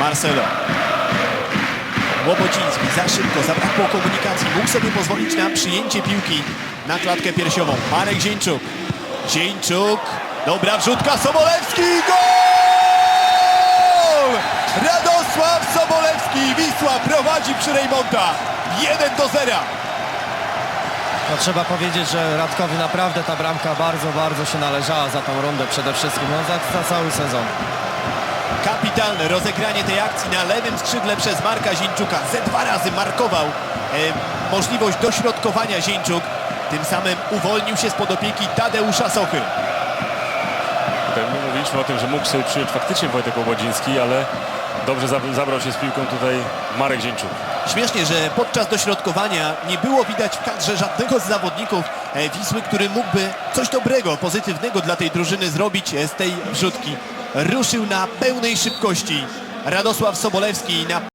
Marcelo. Łobociński za szybko, zabrakło komunikacji. Mógł sobie pozwolić na przyjęcie piłki na klatkę piersiową. Marek Zieńczuk. Zieńczuk. Dobra wrzutka. Sobolewski. Gol! Radosław Sobolewski. Wisła prowadzi przy Rejmonta. 1 do 0. No, trzeba powiedzieć, że Radkowi naprawdę ta bramka bardzo, bardzo się należała za tą rundę przede wszystkim, no, za, za cały sezon. Kapitalne rozegranie tej akcji na lewym skrzydle przez Marka Zieńczuka. Ze dwa razy markował e, możliwość dośrodkowania Zieńczuk. Tym samym uwolnił się spod opieki Tadeusza Sochy. Tutaj my mówiliśmy o tym, że mógł sobie przyjąć faktycznie Wojtek Łobodziński, ale dobrze zab- zabrał się z piłką tutaj Marek Zieńczuk. Śmiesznie, że podczas dośrodkowania nie było widać w kadrze żadnego z zawodników e, Wisły, który mógłby coś dobrego, pozytywnego dla tej drużyny zrobić e, z tej wrzutki. Ruszył na pełnej szybkości. Radosław Sobolewski na